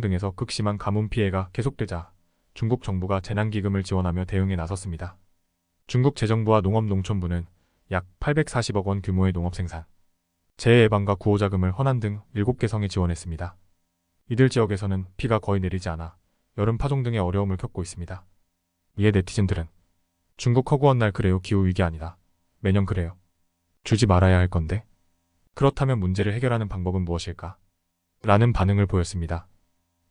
등에서 극심한 가뭄 피해가 계속되자 중국 정부가 재난기금을 지원하며 대응에 나섰습니다. 중국 재정부와 농업농촌부는 약 840억 원 규모의 농업 생산, 재해 예방과 구호 자금을 허난 등 7개 성에 지원했습니다. 이들 지역에서는 비가 거의 내리지 않아 여름 파종 등의 어려움을 겪고 있습니다. 이에 네티즌들은 중국 허구한 날 그래요 기후 위기 아니다. 매년 그래요. 주지 말아야 할 건데. 그렇다면 문제를 해결하는 방법은 무엇일까? 라는 반응을 보였습니다.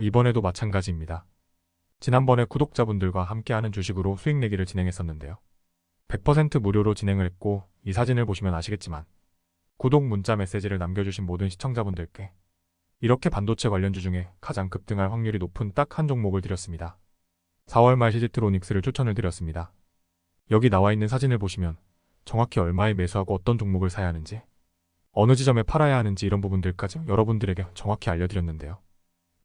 이번에도 마찬가지입니다. 지난번에 구독자분들과 함께하는 주식으로 수익 내기를 진행했었는데요. 100% 무료로 진행을 했고 이 사진을 보시면 아시겠지만 구독 문자 메시지를 남겨주신 모든 시청자분들께 이렇게 반도체 관련주 중에 가장 급등할 확률이 높은 딱 한 종목을 드렸습니다. 4월 말 시지트로닉스를 추천을 드렸습니다. 여기 나와 있는 사진을 보시면 정확히 얼마에 매수하고 어떤 종목을 사야 하는지 어느 지점에 팔아야 하는지 이런 부분들까지 여러분들에게 정확히 알려드렸는데요.